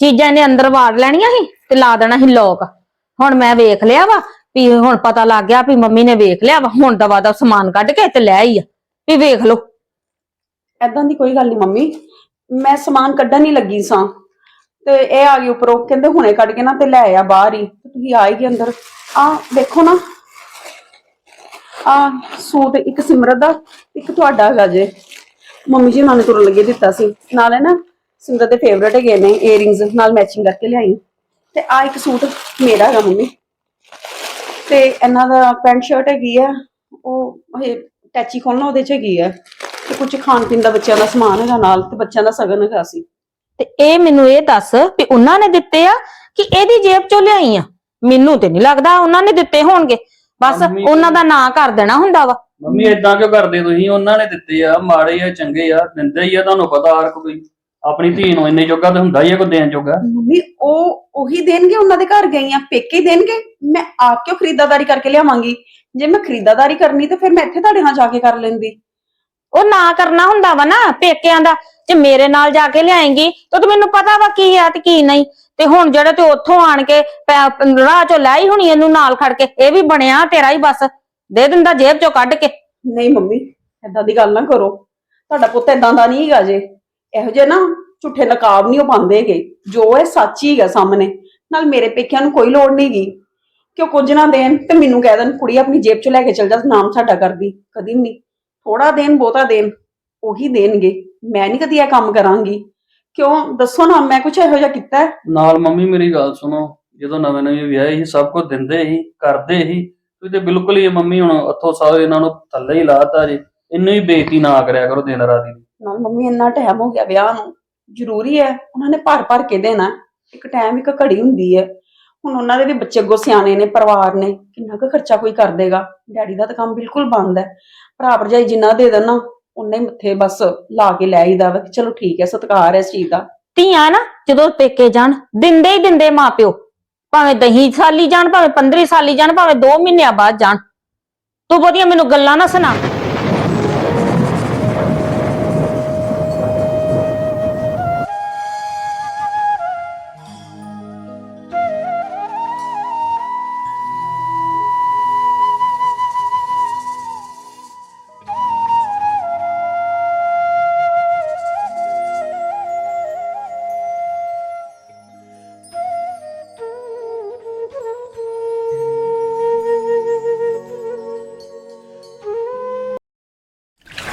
ਚੀਜ਼ਾਂ ਨੇ ਅੰਦਰ ਵਾੜ ਲੈਣੀਆਂ ਸੀ ਤੇ ਲਾ ਦੇਣਾ ਸੀ ਲੋਕ ਹੁਣ ਮੈਂ ਵੇਖ ਲਿਆ ਵਾ ਵੀ ਹੁਣ ਪਤਾ ਲੱਗ ਗਿਆ ਵੀ ਮੰਮੀ ਨੇ ਵੇਖ ਲਿਆ ਵਾ, ਹੁਣ ਦਵਾ ਦਾ ਸਮਾਨ ਕੱਢ ਕੇ ਤੇ ਲੈ ਆਈ ਆ। ਵੀ ਵੇਖ ਲਓ। ਐਦਾਂ ਦੀ ਕੋਈ ਗੱਲ ਨਹੀਂ ਮੰਮੀ, ਮੈਂ ਸਮਾਨ ਕੱਢਣ ਹੀ ਲੱਗੀ ਸਾਂ। ਤੇ ਇਹ ਆ ਗਈ ਉੱਪਰੋਂ, ਕਹਿੰਦੇ ਹੁਣੇ ਕੱਢ ਕੇ ਨਾ ਤੇ ਲੈ ਆ ਬਾਹਰ ਹੀ। ਤੇ ਤੁਸੀਂ ਆ ਗਏ ਅੰਦਰ। ਆ ਦੇਖੋ ਨਾ। ਆ ਸੂਟ ਇੱਕ ਸਿਮਰਤ ਦਾ, ਇੱਕ ਤੁਹਾਡਾ ਹੈਗਾ ਜੇ। ਮੰਮੀ ਜੀ ਉਹਨਾਂ ਨੇ ਤੁਰਨ ਲੱਗੇ ਦਿੱਤਾ ਸੀ। ਨਾਲੇ ਨਾ ਸਿਮਰਤ ਦੇ ਫੇਵਰਟ ਹੈਗੇ ਨੇ ਏਅਰਿੰਗਸ ਨਾਲ ਮੈਚਿੰਗ ਕਰਕੇ ਲਿਆਈ। ਤੇ ਆ ਇੱਕ ਸੂਟ ਮੇਰਾ ਹੈਗਾ ਮੰਮੀ। ਤੇ ਇਹਨਾਂ ਦਾ ਪੈਂਟ ਸ਼ਰਟ ਹੈਗੀ ਆ ਉਹ ਇਹ ਟੈਚੀ ਖੋਲਣਾ ਉਹਦੇ ਚ ਹੈਗੀ ਆ। ਤੇ ਕੁਝ ਖਾਣ ਪੀਣ ਦਾ ਬੱਚਿਆਂ ਦਾ ਸਮਾਨ ਹੈਗਾ ਨਾਲ ਤੇ ਬੱਚਿਆਂ ਦਾ ਸਗਨ ਹੈਗਾ ਸੀ। ਤੇ ਇਹ ਮੈਨੂੰ ਇਹ ਦੱਸ ਵੀ ਉਹਨਾਂ ਨੇ ਦਿੱਤੇ ਆ ਕਿ ਇਹਦੀ ਜੇਬ ਚੋਂ ਲਿਆਈ ਆ? ਮੈਨੂੰ ਤੇ ਨਹੀਂ ਲੱਗਦਾ ਉਹਨਾਂ ਨੇ ਦਿੱਤੇ ਹੋਣਗੇ। ਬਸ ਮੰਮੀ- ਉਹਨਾਂ ਦਾ ਨਾਂ ਕਰ ਦੇਣਾ ਹੁੰਦਾ ਵਾ। ਮੰਮੀ ਇਦਾਂ ਕਿਉਂ ਕਰਦੇ ਤੁਸੀਂ? ਉਹਨਾਂ ਨੇ ਦਿੱਤੇ ਆ ਮਾੜੇ ਆ ਚੰਗੇ ਆ ਦਿੰਦੇ ਹੀ ਆ ਤੁਹਾਨੂੰ ਪਤਾ ਹਰ ਕੋਈ। ਆਪਣੀ ਧੀ ਨੂੰ ਇੰਨੇ ਜੋਗਾ ਤੇ ਹੁੰਦਾ ਹੀ ਆ ਕੋਈ ਦੇਣ ਜੋਗਾ। ਮੰਮੀ ਉਹ ਉਹੀ ਦੇਣਗੇ ਉਹਨਾਂ ਦੇ ਘਰ ਗਈ ਆ ਪੇਕੇ ਹੀ ਦੇਣਗੇ? ਮੈਂ ਆ ਕਿਉਂ ਖਰੀਦਦਾਰੀ ਕਰਕੇ ਲਿਆਵਾਂਗੀ? ਜੇ ਮੈਂ ਖਰੀਦਦਾਰੀ ਕਰਨੀ ਤੇ ਫਿਰ ਮੈਂ ਇੱਥੇ ਤੁਹਾਡੇ ਨਾਲ ਜਾ ਕੇ ਕਰ ਲੈਂਦੀ। ਉਹ ਨਾ ਕਰਨਾ ਹੁੰਦਾ ਵਾ ਨਾ ਪੇਕਿਆਂ ਦਾ। ਜੇ ਮੇਰੇ ਨਾਲ ਜਾ ਕੇ ਲਿਆਏਂਗੀ ਤਾਂ ਤੂੰ ਮੈਨੂੰ ਪਤਾ ਵਾ ਕੀ ਆ ਤੇ ਕੀ ਨਹੀਂ। ਤੇ ਹੁਣ ਜਿਹੜੇ ਤੇ ਉੱਥੋਂ ਆਣ ਕੇ ਪੈ- ਰਾਹ ਚੋਂ ਲਾਈ ਹੋਣੀ ਇਹਨੂੰ ਨਾਲ ਖੜ ਕੇ ਇਹ ਵੀ ਬਣਿਆ ਤੇਰਾ ਹੀ ਬਸ। ਦੇ ਦਿੰਦਾ ਜੇਬ ਚੋਂ ਕੱਢ ਕੇ। ਨਹੀਂ ਮੰਮੀ ਏਦਾਂ ਦੀ ਗੱਲ ਨਾ ਕਰੋ। ਤੁਹਾਡਾ ਪੁੱਤ ਏਦਾਂ ਦਾ ਨਹੀਂ ਹੈਗਾ ਜੇ। ਇਹੋ ਜਿਹੇ ਨਾ ਝੂਠੇ ਨਕਾਬ ਨਹੀਂ ਉਹ ਪਾਉਂਦੇ ਹੈਗੇ। ਜੋ ਹੈ ਸੱਚ ਹੀ ਹੈਗਾ ਸਾਹਮਣੇ, ਨਾਲ ਮੇਰੇ ਪੇਕਿਆਂ ਨੂੰ ਕੋਈ ਲੋੜ ਨਹੀਂ ਗੀ ਕਿ ਉਹ ਕੁਝ ਨਾ ਦੇਣ ਤੇ ਮੈਨੂੰ ਕਹਿ ਦੇਣ, ਕੁੜੀ ਆਪਣੀ ਜੇਬ ਚ ਲੈ ਕੇ ਚਲ ਜਾ, ਨਾਮ ਸਾਡਾ ਕਰਦੀ। ਕਦੀ ਨਹੀਂ। ਥੋੜਾ ਦੇਣ, ਬਹੁਤਾ ਦੇਣ, ਉਹੀ ਦੇਣਗੇ। ਮੈਂ ਨਹੀਂ ਕਦੀ ਇਹ ਕੰਮ ਕਰਾਂਗੀ। ਕਿਉਂ? ਦੱਸੋ ਨਾ, ਮੈਂ ਕੁਝ ਇਹੋ ਜਿਹਾ ਕੀਤਾ ਹੈ? ਨਾਲ ਮੰਮੀ, ਮੇਰੀ ਗੱਲ ਸੁਣੋ। ਜਦੋਂ ਨਵੇਂ ਨਵੇਂ ਵਿਆਹੇ ਸੀ, ਸਭ ਕੁਝ ਦਿੰਦੇ ਸੀ, ਕਰਦੇ ਸੀ। ਤੁਸੀਂ ਤੇ ਬਿਲਕੁਲ ਹੀ ਇਹ ਮੰਮੀ ਹੁਣ ਹੱਥੋਂ ਸਾਰੇ ਇਹਨਾਂ ਨੂੰ ਥੱਲੇ ਹੀ ਲਾਤਾ ਜੀ। ਇੰਨੀ ਹੀ ਬੇਇੱਜ਼ਤੀ ਨਾ ਕਰਿਆ ਕਰੋ ਦਿਨ ਰਾਤ ਦੀ ਨਾਲ ਮੰਮੀ ਇੰਨਾ ਟਾਈਮ ਹੋ ਗਿਆ ਵਿਆਹ ਨੂੰ। ਜ਼ਰੂਰੀ ਹੈ, ਉਹਨਾਂ ਨੇ ਭਰ ਭਰ ਕੇ ਦੇਣਾ। ਇੱਕ ਟਾਈਮ ਇੱਕ ਘੜੀ ਹੁੰਦੀ ਹੈ। ਹੁਣ ਉਹਨਾਂ ਦੇ ਵੀ ਬੱਚੇ ਅੱਗੋਂ ਸਿਆਣੇ ਨੇ, ਪਰਿਵਾਰ ਨੇ, ਕਿੰਨਾ ਕੁ ਖਰਚਾ ਕੋਈ ਕਰ ਦੇਗਾ। ਡੈਡੀ ਦਾ ਤਾਂ ਕੰਮ ਬਿਲਕੁਲ ਬੰਦ ਹੈ। ਭਰਾ ਭਰਜਾਈ ਜਿੰਨਾ ਦੇ ਦੇਣਾ ਉਹਨੇ ਮੱਥੇ ਬਸ ਲਾ ਕੇ ਲੈ ਆਈਦਾ ਵਾ ਕਿ ਚਲੋ ਠੀਕ ਹੈ, ਸਤਿਕਾਰ ਹੈ ਇਸ ਚੀਜ਼ ਦਾ। ਧੀਆਂ ਨਾ, ਜਦੋਂ ਪੇਕੇ ਜਾਣ, ਦਿੰਦੇ ਹੀ ਦਿੰਦੇ ਮਾਪਿਓ। ਭਾਵੇਂ ਦਹੀਂ ਸਾਲੀ ਜਾਣ, ਭਾਵੇਂ 15 ਸਾਲੀ ਜਾਣ, ਭਾਵੇਂ 2 ਮਹੀਨਿਆਂ ਬਾਅਦ ਜਾਣ। ਤੂੰ ਬਹੁਤੀਆਂ ਮੈਨੂੰ ਗੱਲਾਂ ਨਾ ਸੁਣਾ।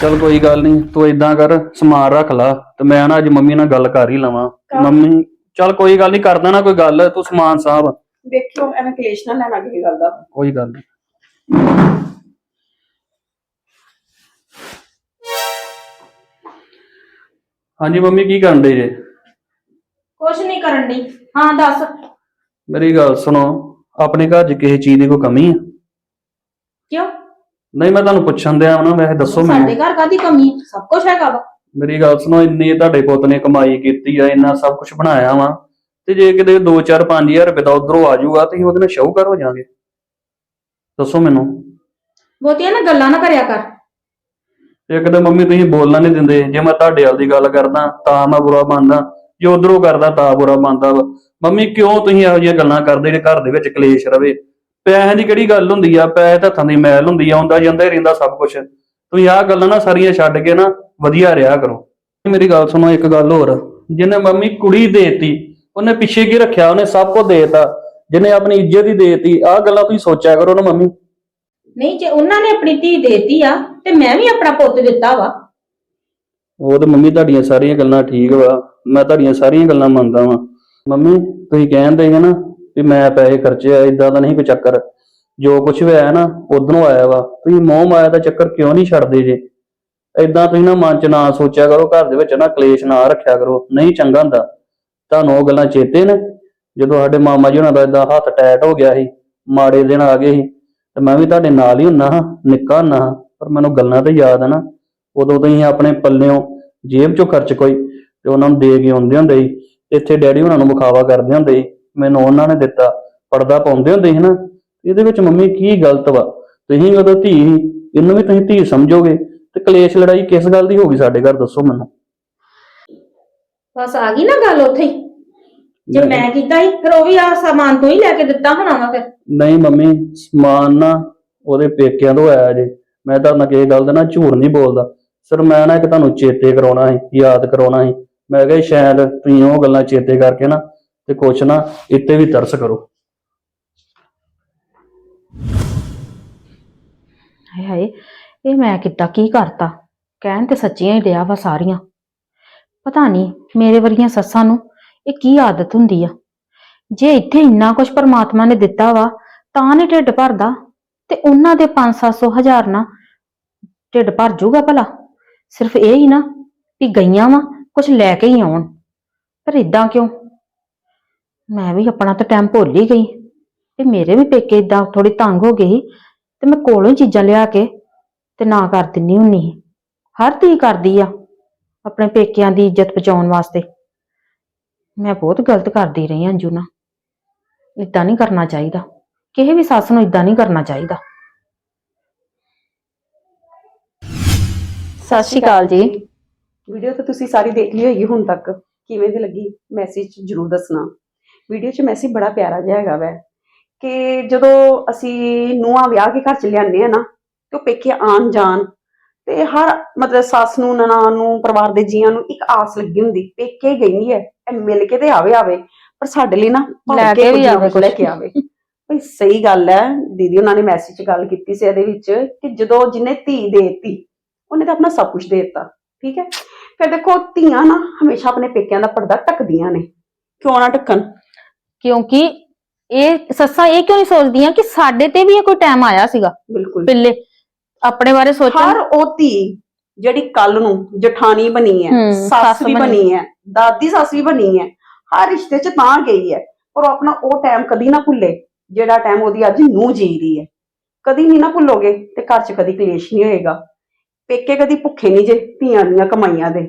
ਚਲ ਕੋਈ ਗੱਲ ਨਹੀਂ ਤੂੰ ਇਦਾਂ ਕਰ ਸਮਾਨ ਰੱਖ ਲਾ ਤੇ ਮੈਂ ਨਾ ਅੱਜ ਮੰਮੀ ਨਾਲ ਗੱਲ ਕਰ ਹੀ ਲਵਾਂ। ਮੰਮੀ ਚਲ ਕੋਈ ਗੱਲ ਨਹੀਂ ਕਰਦਾ ਨਾ ਕੋਈ ਗੱਲ ਤੂੰ ਸਮਾਨ ਸਾਹਿਬ ਵੇਖਿਓ ਐਵੇਂ ਕਲੇਸ਼ ਨਾ ਲੈਣਾ ਕਿਸੇ ਗੱਲ ਦਾ। ਕੋਈ ਗੱਲ ਨਹੀਂ। ਹਾਂਜੀ ਮੰਮੀ ਕੀ ਕਰਨ ਦੇ ਜੇ? ਕੁਛ ਨਹੀਂ ਕਰਨ ਦੀ ਹਾਂ ਦੱਸ। ਮੇਰੀ ਗੱਲ ਸੁਣੋ ਆਪਣੇ ਘਰ 'ਚ ਕਿਸੇ ਚੀਜ਼ ਦੀ ਕੋਈ ਕਮੀ ਆ? ਕਿਉਂ? ਨਹੀਂ ਮੈਂ ਤੁਹਾਨੂੰ ਪੁੱਛਣ ਦਿਆ ਨਾ ਵੈਸੇ ਦੱਸੋ ਸਾਡੇ ਮੈਨੂੰ ਘਰ ਕਾਦੀ ਕਮੀ? ਹੈ? ਸਭ ਕੁਝ ਹੈਗਾ ਵਾ। ਮੇਰੀ ਗੱਲ ਸੁਣੋ ਇੰਨੀ ਤੁਹਾਡੇ ਪੁੱਤ ਨੇ ਕਮਾਈ ਕੀਤੀ ਆ ਇੰਨਾ ਸਭ ਕੁਝ ਬਣਾਇਆ ਵਾ। ਤੇ ਜੇ ਕਿਤੇ 2-4 5000 ਰੁਪਏ ਦਾ ਉਧਰੋਂ ਆ ਜਾਊਗਾ ਤੇ ਅਸੀਂ ਉਹਦੇ ਨਾਲ ਸ਼ਾਹੂਕਾਰ ਹੋ ਜਾਾਂਗੇ ਦੱਸੋ ਮੈਨੂੰ। ਬਹੁਤੀਆਂ ਨਾ ਗੱਲਾਂ ਨਾ ਕਰਿਆ ਕਰ। ਇੱਕ ਤਾਂ ਮੰਮੀ ਤੁਸੀਂ ਬੋਲਣਾ ਨਹੀਂ ਦਿੰਦੇ। ਜੇ ਮੈਂ ਤੁਹਾਡੇ ਵੱਲ ਦੀ ਗੱਲ ਕਰਦਾ ਤਾਂ ਮੈਂ ਬੁਰਾ ਮੰਨਦਾ। ਜੇ ਉਧਰੋਂ ਕਰਦਾ ਤਾਂ ਬੁਰਾ ਮੰਨਦਾ ਵਾ। ਮੰਮੀ ਕਿਉਂ ਤੁਸੀਂ ਇਹੋ ਜਿਹੀਆਂ ਗੱਲਾਂ ਕਰਦੇ ਜਿਹੜੇ ਘਰ ਦੇ ਵਿੱਚ ਕਲੇਸ਼ ਰਵੇ? ਪੈਸਿਆਂ ਦੀ ਕਿਹੜੀ ਗੱਲ ਹੁੰਦੀ ਆ? ਪੈਸੇ ਤਾਂ ਹੱਥਾਂ ਦੀ ਮੈਲ ਹੁੰਦੀ ਆ ਆਉਂਦਾ ਜਾਂਦਾ ਹੀ ਰਹਿੰਦਾ ਸਭ ਕੁਝ ਤੁਸੀਂ ਆਹ ਗੱਲਾਂ ਨਾ ਸਾਰੀਆਂ ਛੱਡ ਕੇ ਨਾ ਵਧੀਆ ਰਿਹਾ ਕਰੋ। ਮੇਰੀ ਗੱਲ ਸੁਣੋ ਇੱਕ ਗੱਲ ਹੋਰ। ਜਿਹਨੇ ਮੰਮੀ ਕੁੜੀ ਦੇਤੀ ਉਹਨੇ ਪਿੱਛੇ ਕੀ ਰੱਖਿਆ? ਉਹਨੇ ਸਭ ਕੁਝ ਦੇਤਾ। ਜਿਹਨੇ ਆਪਣੀ ਇੱਜ਼ਤ ਹੀ ਦੇਤੀ ਆਹ ਗੱਲਾਂ ਤੁਸੀਂ ਸੋਚਿਆ ਕਰੋ ਨਾ ਮੰਮੀ। ਨਹੀਂ ਜੇ ਉਹਨਾਂ ਨੇ ਆਪਣੀ ਧੀ ਦੇਤੀ ਆ ਤੇ ਮੈਂ ਵੀ ਆਪਣਾ ਪੁੱਤ ਦਿੱਤਾ ਵਾ। ਉਹ ਤੇ ਮੰਮੀ ਤੁਹਾਡੀਆਂ ਸਾਰੀਆਂ ਗੱਲਾਂ ਠੀਕ ਵਾ। ਮੈਂ ਤੁਹਾਡੀਆਂ ਸਾਰੀਆਂ ਗੱਲਾਂ ਮੰਨਦਾ ਵਾਂ। ਮੰਮੀ ਤੁਸੀਂ ਕਹਿੰਦੇ ਹੈ ਨਾ ਵੀ ਮੈਂ ਪੈਸੇ ਖਰਚੇ ਆ ਇਦਾਂ ਦਾ ਨਹੀਂ ਕੋਈ ਚੱਕਰ। ਜੋ ਕੁਝ ਵੀ ਆਇਆ ਨਾ, ਉਧਰੋਂ ਆਇਆ ਵਾ। ਤੁਸੀਂ ਮੋਹ ਮਾਇਆ ਦਾ ਚੱਕਰ ਕਿਉਂ ਨਹੀਂ ਛੱਡਦੇ ਜੇ? ਇਦਾਂ ਤੁਸੀਂ ਨਾ ਮਨ ਚ ਨਾ ਸੋਚਿਆ ਕਰੋ, ਘਰ ਦੇ ਵਿੱਚ ਨਾ ਕਲੇਸ਼ ਨਾ ਰੱਖਿਆ ਕਰੋ। ਨਹੀਂ ਚੰਗਾ ਹੁੰਦਾ। ਤੁਹਾਨੂੰ ਉਹ ਗੱਲਾਂ ਚੇਤੇ ਨੇ। ਜਦੋਂ ਸਾਡੇ ਮਾਮਾ ਜੀ ਉਹਨਾਂ ਦਾ ਇਦਾਂ ਹੱਥ ਟੈਟ ਹੋ ਗਿਆ ਸੀ, ਮਾੜੇ ਦਿਨ ਆ ਗਏ ਸੀ, ਤੇ ਮੈਂ ਵੀ ਤੁਹਾਡੇ ਨਾਲ ਹੀ ਹੁੰਨਾ ਹਾਂ, ਨਿੱਕਾ ਹੁੰਨਾ ਹਾਂ। ਪਰ ਮੈਨੂੰ ਗੱਲਾਂ ਤਾਂ ਯਾਦ ਆ ਨਾ। ਉਦੋਂ ਤੁਸੀਂ ਆਪਣੇ ਪੱਲਿਓਂ ਜੇਬ ਚੋਂ ਖਰਚ ਕੋਈ, ਤੇ ਉਹਨਾਂ ਨੂੰ ਦੇ ਕੇ ਆਉਂਦੇ ਹੁੰਦੇ ਸੀ। ਇੱਥੇ ਡੈਡੀ ਉਹਨਾਂ ਨੂੰ ਵਿਖਾਵਾ ਕਰਦੇ ਹੁੰਦੇ ਸੀ। ਮੈਨੂੰ ਉਹਨਾਂ ਨੇ ਦਿੱਤਾ ਪਰਦਾ ਪਾਉਂਦੇ ਹੁੰਦੇ ਸੀ ਨਾ ਇਹਦੇ ਵਿੱਚ ਮੰਮੀ ਕੀ ਗਲਤ ਵਾ? ਤੁਸੀਂ ਉਦੋਂ ਧੀ ਇਹਨੂੰ ਵੀ ਤੁਸੀਂ ਧੀ ਸਮਝੋਗੇ? ਤੇ ਕਲੇਸ਼ ਲੜਾਈ ਕਿਸ ਗੱਲ ਦੀ ਹੋ ਗਈ ਸਾਡੇ ਘਰ ਦੱਸੋ ਮੈਨੂੰ। ਬਸ ਆ ਗਈ ਨਾ ਗੱਲ ਉੱਥੇ ਹੀ। ਜੇ ਮੈਂ ਕੀਤਾ ਸੀ ਫਿਰ ਉਹ ਵੀ ਆ ਸਾਮਾਨ ਤੋਂ ਹੀ ਲੈ ਕੇ ਦਿੱਤਾ ਹੋਣਾ ਵਾ ਫਿਰ। ਨਹੀਂ ਮੰਮੀ ਸਮਾਨ ਨਾ ਉਹਦੇ ਪੇਕਿਆਂ ਤੋਂ ਆਇਆ ਜੇ। ਮੈਂ ਤਾਂ ਨਾ ਕਿਸੇ ਗੱਲ ਦਾ ਨਾ ਝੂਠ ਨਹੀਂ ਬੋਲਦਾ। ਸਰ ਮੈਂ ਨਾ ਇੱਕ ਤੁਹਾਨੂੰ ਚੇਤੇ ਕਰਾਉਣਾ ਸੀ ਯਾਦ ਕਰਾਉਣਾ ਸੀ। ਮੈਂ ਕਿਹਾ ਸ਼ਾਇਦ ਤੁਸੀਂ ਉਹ ਗੱਲਾਂ ਚੇਤੇ ਕਰਕੇ ਨਾ ਤੇ ਕੁਛ ਨਾ ਇੱਥੇ ਵੀ ਤਰਸ ਕਰੋ। ਹਾਏ ਹਾਏ, ਇਹ ਮੈਂ ਕਿੱਦਾਂ ਕੀ ਕਰਤਾ? ਕਹਿਣ ਤੇ ਸੱਚੀਆਂ ਹੀ ਡਿਆ ਵਾ ਸਾਰੀਆਂ। ਪਤਾ ਨਹੀਂ ਮੇਰੇ ਵਰਗੀਆਂ ਸੱਸਾਂ ਨੂੰ ਇਹ ਕੀ ਆਦਤ ਹੁੰਦੀ ਆ। ਜੇ ਇੱਥੇ ਇੰਨਾ ਕੁਝ ਪਰਮਾਤਮਾ ਨੇ ਦਿੱਤਾ ਵਾ, ਤਾਂ ਨਹੀਂ ਢਿੱਡ ਭਰਦਾ। ਤੇ ਉਹਨਾਂ ਦੇ 5-700 ਹਜ਼ਾਰ ਨਾ ਢਿੱਡ ਭਰ ਜਾਊਗਾ ਭਲਾ। ਸਿਰਫ ਇਹ ਹੀ ਨਾ ਵੀ ਗਈਆਂ ਵਾ ਕੁਝ ਲੈ ਕੇ ਹੀ ਆਉਣ। ਪਰ ਇਦਾਂ ਕਿਉਂ? ਮੈਂ ਵੀ ਆਪਣਾ ਤਾਂ ਟਾਈਮ ਭੁੱਲ ਹੀ ਗਈ। ਤੇ ਮੇਰੇ ਵੀ ਪੇਕੇ ਇਦਾਂ ਥੋੜੀ ਤੰਗ ਹੋ ਗਈ ਤੇ ਮੈਂ ਕੋਲੋਂ ਹੀ ਚੀਜ਼ਾਂ ਲਿਆ ਕੇ ਤੇ ਨਾ ਕਰ ਦਿੰਨੀ ਹੁੰਨੀ। ਹਰ ਧੀ ਕਰਦੀ ਆ ਆਪਣੇ ਪੇਕਿਆਂ ਦੀ ਇੱਜ਼ਤ ਬਚਾਉਣ ਵਾਸਤੇ। ਮੈਂ ਬਹੁਤ ਗਲਤ ਕਰਦੀ ਰਹੀ ਹਾਂ ਅੰਜੂ ਨਾਲ। ਇਦਾਂ ਨਹੀਂ ਕਰਨਾ ਚਾਹੀਦਾ। ਕਿਸੇ ਵੀ ਸੱਸ ਨੂੰ ਇਦਾਂ ਨਹੀਂ ਕਰਨਾ ਚਾਹੀਦਾ। ਸਤਿ ਸ਼੍ਰੀ ਅਕਾਲ ਜੀ। ਵੀਡੀਓ ਤਾਂ ਤੁਸੀਂ ਸਾਰੀ ਦੇਖ ਲਈ ਹੋਏਗੀ ਹੁਣ ਤੱਕ। ਕਿਵੇਂ ਦੀ ਲੱਗੀ? ਮੈਸੇਜ ਜਰੂਰ ਦੱਸਣਾ। ਵੀਡੀਓ 'ਚ ਮੈਸੇਜ ਬੜਾ ਪਿਆਰਾ ਜਿਹਾ ਹੈਗਾ ਵੈ ਕਿ ਜਦੋਂ ਅਸੀਂ ਨੂੰਹਾਂ ਵਿਆਹ ਕੇ ਘਰ ਚ ਲਿਆਉਂਦੇ ਆ ਨਾ ਤੇ ਉਹ ਪੇਕੇ ਆਣ ਜਾਣ ਤੇ ਹਰ ਮਤਲਬ ਸੱਸ ਨੂੰ ਨਨਾਣ ਨੂੰ ਪਰਿਵਾਰ ਦੇ ਜੀਆਂ ਨੂੰ ਇੱਕ ਆਸ ਲੱਗੀ ਹੁੰਦੀ ਪੇਕੇ ਗਈ ਹੈ ਇਹ ਮਿਲ ਕੇ ਤੇ ਆਵੇ ਆਵੇ ਪਰ ਸਾਡੇ ਲਈ ਨਾ ਲੈ ਕੇ ਵੀ ਆਵੇ ਲੈ। ਕੇ ਆਵੇ। ਭਈ ਸਹੀ ਗੱਲ ਹੈ ਦੀਦੀ ਉਹਨਾਂ ਨੇ ਮੈਸੇਜ 'ਚ ਗੱਲ ਕੀਤੀ ਸੀ ਇਹਦੇ ਵਿੱਚ ਕਿ ਜਦੋਂ ਜਿਹਨੇ ਧੀ ਦੇਤੀ ਉਹਨੇ ਤਾਂ ਆਪਣਾ ਸਭ ਕੁਝ ਦੇ ਦਿੱਤਾ ਠੀਕ ਹੈ ਫਿਰ ਦੇਖੋ ਧੀਆਂ ਨਾ ਹਮੇਸ਼ਾ ਆਪਣੇ ਪੇਕਿਆਂ ਦਾ ਪਰਦਾ ਢੱਕਦੀਆਂ ਨੇ ਕਿਉਂ ਨਾ ਢੱਕਣ? ਕਿਉਂਕਿ ਇਹ ਸੱਸਾਂ ਇਹ ਕਿਉਂ ਨਹੀਂ ਸੋਚਦੀਆਂ ਕਿ ਸਾਡੇ ਤੇ ਵੀ ਇਹ ਕੋਈ ਟਾਈਮ ਆਇਆ ਸੀਗਾ? ਬਿਲਕੁਲ। ਪਹਿਲੇ ਆਪਣੇ ਬਾਰੇ ਸੋਚਣ। ਹਰ ਉਹ ਧੀ ਜਿਹੜੀ ਕੱਲ ਨੂੰ ਜਠਾਣੀ ਬਣੀ ਹੈ ਸੱਸ ਸੱਸ ਵੀ ਬਣੀ। ਬਣੀ ਹੈ ਦਾਦੀ ਸੱਸ ਵੀ ਬਣੀ ਹੈ ਹਰ ਰਿਸ਼ਤੇ 'ਚ ਤਾਂ ਗਈ ਹੈ ਪਰ ਉਹ ਆਪਣਾ ਉਹ ਟਾਈਮ ਕਦੀ ਨਾ ਭੁੱਲੇ ਜਿਹੜਾ ਟਾਈਮ ਉਹਦੀ ਅੱਜ ਨੂੰ ਜੀ ਰਹੀ ਹੈ। ਕਦੀ ਨਹੀਂ ਨਾ ਭੁੱਲੋਗੇ ਤੇ ਘਰ 'ਚ ਕਦੀ ਕਲੇਸ਼ ਨਹੀਂ ਹੋਏਗਾ। ਪੇਕੇ ਕਦੀ ਭੁੱਖੇ ਨਹੀਂ ਜੇ ਧੀਆਂ ਦੀਆਂ ਕਮਾਈਆਂ ਦੇ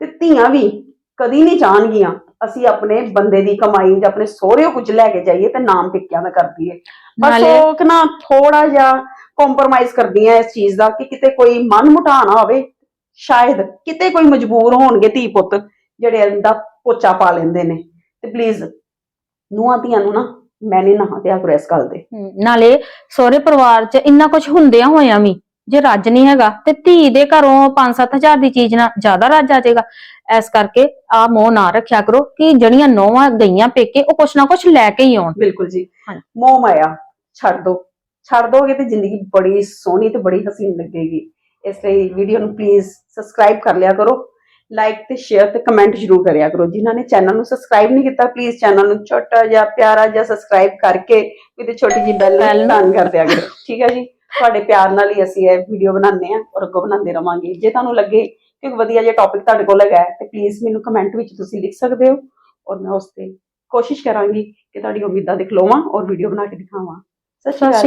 ਤੇ ਧੀਆਂ ਵੀ ਕਦੀ ਨਹੀਂ ਜਾਣਗੀਆਂ। ਅਸੀਂ ਆਪਣੇ ਬੰਦੇ ਦੀ ਕਮਾਈ ਜਾਂ ਆਪਣੇ ਸਹੁਰਿਓ ਕੁਝ ਲੈ ਕੇ ਜਾਈਏ ਤੇ ਨਾਮ ਪੇਕਿਆਂ ਦਾ ਕਰਦੀ ਹੈ ਬਸ ਨਾਲੇ- ਉਹ ਕਿ ਨਾ ਥੋੜਾ ਜਿਹਾ ਕੰਪਰੋਮਾਈਜ਼ ਕਰਦੀਆਂ ਇਸ ਚੀਜ਼ ਦਾ ਕਿ ਕਿਤੇ ਕੋਈ ਮਨ ਮੁਟਾਣਾ ਹੋਵੇ। ਸ਼ਾਇਦ ਕਿਤੇ ਕੋਈ ਮਜਬੂਰ ਹੋਣਗੇ ਧੀ ਪੁੱਤ ਜਿਹੜੇ ਇਹਦਾ ਪੋਚਾ ਪਾ ਲੈਂਦੇ ਨੇ। ਤੇ ਪਲੀਜ਼ ਨੂੰਹਾਂ ਧੀਆਂ ਨੂੰ ਨਾ ਮੈਂ ਨਹੀਂ ਨਹਾ ਦਿਆ ਕਰੋ ਦੇ ਹਮ, ਨਾਲੇ ਸਹੁਰੇ ਪਰਿਵਾਰ 'ਚ ਇੰਨਾ ਕੁਝ ਹੁੰਦਿਆਂ ਹੋਇਆਂ ਵੀ ਜੇ ਰੱਜ ਨਹੀਂ ਹੈਗਾ ਤੇ ਧੀ ਦੇ ਘਰੋਂ 5-7000 ਦੀ ਚੀਜ਼ ਨਾਲ ਜ਼ਿਆਦਾ ਰੱਜ ਆ ਜਾਏਗਾ। ਇਸ ਕਰਕੇ ਆ ਮੋਹ ਨਾ ਰੱਖਿਆ ਕਰੋ ਕਿ ਜਿਹੜੀਆਂ ਨੌਵਾਂ ਗਈਆਂ ਪੇਕੇ ਉਹ ਕੁਛ ਨਾ ਕੁਛ ਲੈ ਕੇ ਹੀ ਆਉਣ। ਬਿਲਕੁਲ ਜੀ। ਹਾਂਜੀ। ਮੋਹ ਮਾਇਆ ਛੱਡ ਦੋ। ਛੱਡ ਦੋਗੇ ਤੇ ਜ਼ਿੰਦਗੀ ਬੜੀ ਸੋਹਣੀ ਤੇ ਬੜੀ ਹਸੀਨ ਲੱਗੇਗੀ। ਇਸ ਲਈ ਵੀਡੀਓ ਨੂੰ ਪਲੀਜ਼ ਸਬਸਕ੍ਰਾਈਬ ਕਰ ਲਿਆ ਕਰੋ। ਲਾਈਕ ਤੇ ਸ਼ੇਅਰ ਤੇ ਕਮੈਂਟ ਜ਼ਰੂਰ ਕਰਿਆ ਕਰੋ। ਜਿਨ੍ਹਾਂ ਨੇ ਚੈਨਲ ਨੂੰ ਸਬਸਕ੍ਰਾਈਬ ਨਹੀਂ ਕੀਤਾ ਪਲੀਜ਼ ਚੈਨਲ ਨੂੰ ਛੋਟਾ ਜਿਹਾ ਪਿਆਰਾ ਜਿਹਾ ਸਬਸਕ੍ਰਾਈਬ ਕਰਕੇ ਕਿਤੇ ਛੋਟੀ ਜਿਹੀ ਬੈਲ Bell ਨੂੰ- ਨੂੰ ਕਰ ਦਿਆ ਕਰੋ। ਠੀਕ ਹੈ ਜੀ? ਤੁਹਾਡੇ ਪਿਆਰ ਨਾਲ ਹੀ ਅਸੀਂ ਇਹ ਵੀਡੀਓ ਬਣਾਉਂਦੇ ਆ ਔਰ ਅੱਗੋਂ ਬਣਾਉਂਦੇ ਰਵਾਂਗੇ। ਜੇ ਤੁਹਾਨੂੰ ਲੱਗੇ ਕਿ ਇੱਕ ਵਧੀਆ ਜਿਹਾ ਟੌਪਿਕ ਤੁਹਾਡੇ ਕੋਲ ਹੈਗਾ ਤੇ ਪਲੀਜ਼ ਮੈਨੂੰ ਕਮੈਂਟ ਵਿੱਚ ਤੁਸੀਂ ਲਿਖ ਸਕਦੇ ਹੋ ਔਰ ਮੈਂ ਉਸ ਤੇ ਕੋਸ਼ਿਸ਼ ਕਰਾਂਗੀ ਕਿ ਤੁਹਾਡੀ ਉਮੀਦਾਂ ਦੇ ਖਲੋਵਾਂ ਔਰ ਵੀਡੀਓ ਬਣਾ ਕੇ ਦਿਖਾਵਾਂ ਸਤਿ ਸ਼੍ਰੀ। ਅਕਾਲ